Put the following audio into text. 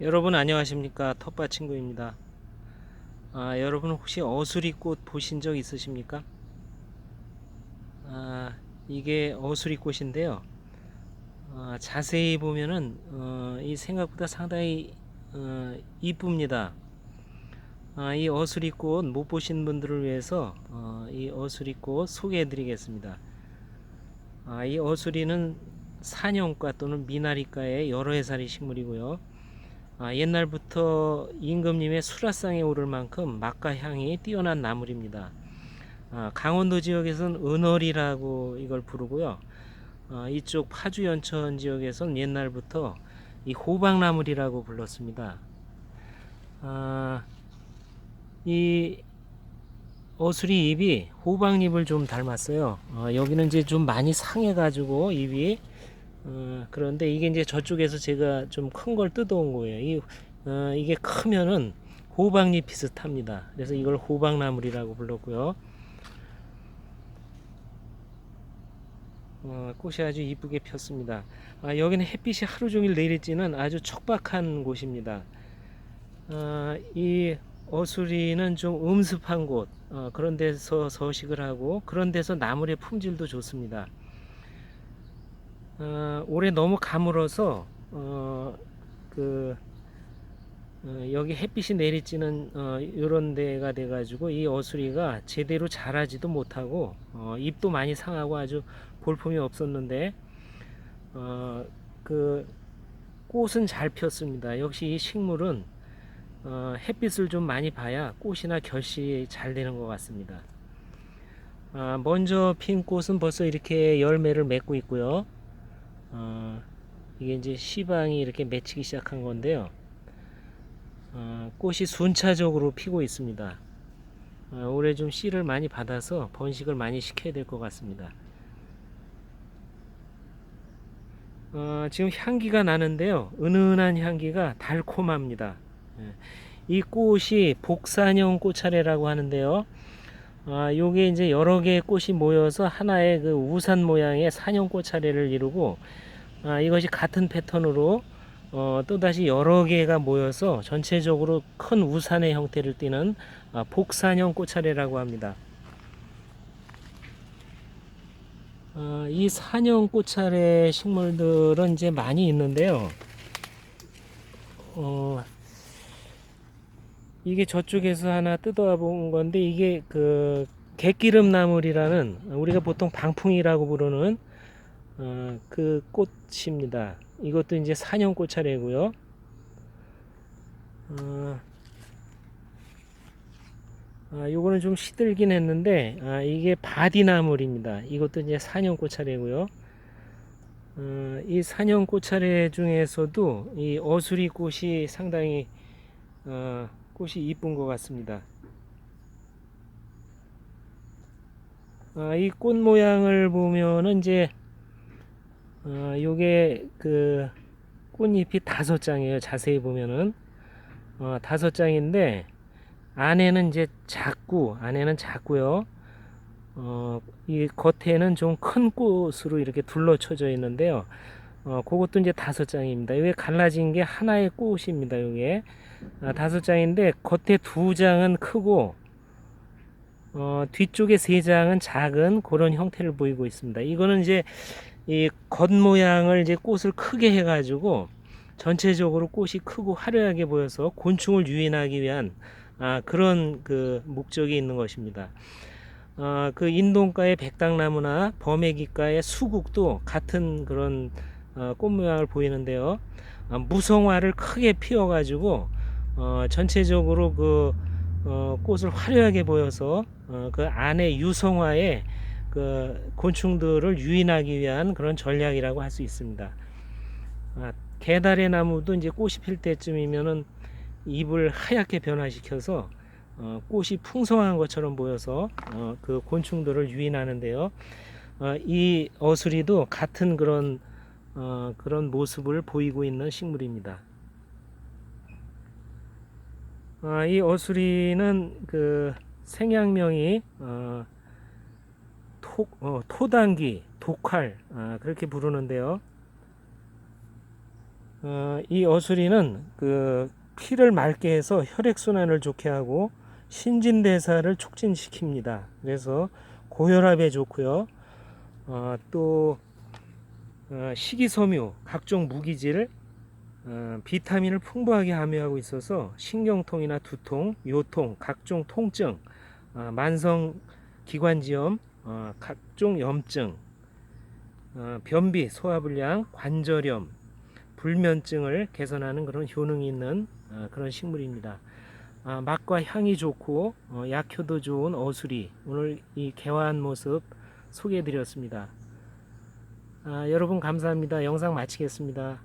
여러분 안녕하십니까? 텃밭 친구입니다. 아, 여러분 혹시 어수리꽃 보신 적 있으십니까? 아, 이게 어수리꽃인데요. 아, 자세히 보면은 어, 이 생각보다 상당히 어, 이쁩니다. 아, 이 어수리꽃 못 보신 분들을 위해서 어, 이 어수리꽃 소개해 드리겠습니다. 아, 이 어수리는 산형과 또는 미나리과의 여러 해살이 식물이고요 아, 옛날부터 임금님의 수라상에 오를 만큼 맛과 향이 뛰어난 나물입니다. 아, 강원도 지역에서는 은어리라고 이걸 부르고요. 아, 이쪽 파주 연천 지역에서는 옛날부터 이 호박나물이라고 불렀습니다. 아, 이 어수리 잎이 호박잎을 좀 닮았어요. 어, 여기는 이제 좀 많이 상해가지고 잎이 어, 그런데 이게 이제 저쪽에서 제가 좀 큰 걸 뜯어온 거예요. 이, 어, 이게 크면은 호박잎 비슷합니다. 그래서 이걸 호박나물이라고 불렀고요. 어, 꽃이 아주 이쁘게 폈습니다. 아, 여기는 햇빛이 하루 종일 내리지는 아주 척박한 곳입니다. 아, 이 어수리는 좀 음습한 곳, 어, 그런 데서 서식을 하고 그런 데서 나물의 품질도 좋습니다. 어, 올해 너무 가물어서 어, 그 어, 여기 햇빛이 내리쬐는 어, 이런 데가 돼가지고 이 어수리가 제대로 자라지도 못하고 어, 잎도 많이 상하고 아주 볼품이 없었는데 어, 그 꽃은 잘 폈습니다. 역시 이 식물은 어, 햇빛을 좀 많이 봐야 꽃이나 결실이 잘 되는 것 같습니다. 아, 먼저 핀 꽃은 벌써 이렇게 열매를 맺고 있고요. 어, 이게 이제 시방이 이렇게 맺히기 시작한 건데요. 어, 꽃이 순차적으로 피고 있습니다. 어, 올해 좀 씨를 많이 받아서 번식을 많이 시켜야 될 것 같습니다. 어, 지금 향기가 나는데요. 은은한 향기가 달콤합니다. 예. 이 꽃이 복산형 꽃차례라고 하는데요. 아, 요게 이제 여러 개의 꽃이 모여서 하나의 그 우산 모양의 산형 꽃 차례를 이루고 아, 이것이 같은 패턴으로 어, 또다시 여러 개가 모여서 전체적으로 큰 우산의 형태를 띠는 아, 복산형 꽃차례라고 합니다. 아, 이 산형 꽃차례 식물들은 이제 많이 있는데요. 어, 이게 저쪽에서 하나 뜯어와 본 건데 이게 그 갯기름 나물이라는 우리가 보통 방풍이라고 부르는 어, 그 꽃입니다. 이것도 이제 산형 꽃차례고요. 어, 아, 요거는 좀 시들긴 했는데 아, 이게 바디나물입니다. 이것도 이제 산형 꽃차례고요. 어, 이 산형 꽃차례 중에서도 이 어수리 꽃이 상당히 어, 꽃이 이쁜 것 같습니다. 아, 이 꽃 모양을 보면은 이제 어, 요게 그 꽃잎이 다섯 장이에요. 자세히 보면은 어, 다섯 장인데 안에는 이제 작고 안에는 작고요. 어, 이 겉에는 좀 큰 꽃으로 이렇게 둘러쳐져 있는데요. 어, 그것도 이제 다섯 장입니다. 이게 갈라진 게 하나의 꽃입니다. 이게 아, 다섯 장인데 겉에 두 장은 크고 어, 뒤쪽에 세 장은 작은 그런 형태를 보이고 있습니다. 이거는 이제 이 겉 모양을 이제 꽃을 크게 해가지고 전체적으로 꽃이 크고 화려하게 보여서 곤충을 유인하기 위한 아, 그런 그 목적이 있는 것입니다. 어, 그 인동가의 백당나무나 범에기가의 수국도 같은 그런 어, 꽃 모양을 보이는데요. 어, 무성화를 크게 피워가지고 어, 전체적으로 그 어, 꽃을 화려하게 보여서 어, 그 안에 유성화에 그 곤충들을 유인하기 위한 그런 전략이라고 할 수 있습니다. 아, 개다리 나무도 이제 꽃이 필 때쯤이면은 잎을 하얗게 변화시켜서 어, 꽃이 풍성한 것처럼 보여서 어, 그 곤충들을 유인하는데요. 어, 이 어수리도 같은 그런 어, 그런 모습을 보이고 있는 식물입니다. 아, 이 어수리는 그 생양명이 어, 토, 어, 토당귀, 독활 아, 그렇게 부르는데요. 어, 이 어수리는 그 피를 맑게 해서 혈액 순환을 좋게 하고 신진대사를 촉진시킵니다. 그래서 고혈압에 좋고요. 어, 또 어, 식이섬유, 각종 무기질, 어, 비타민을 풍부하게 함유하고 있어서 신경통이나 두통, 요통, 각종 통증, 어, 만성 기관지염, 어, 각종 염증, 어, 변비, 소화불량, 관절염, 불면증을 개선하는 그런 효능이 있는 어, 그런 식물입니다. 아, 맛과 향이 좋고 어, 약효도 좋은 어수리 오늘 이 개화한 모습 소개해 드렸습니다. 아, 여러분 감사합니다. 영상 마치겠습니다.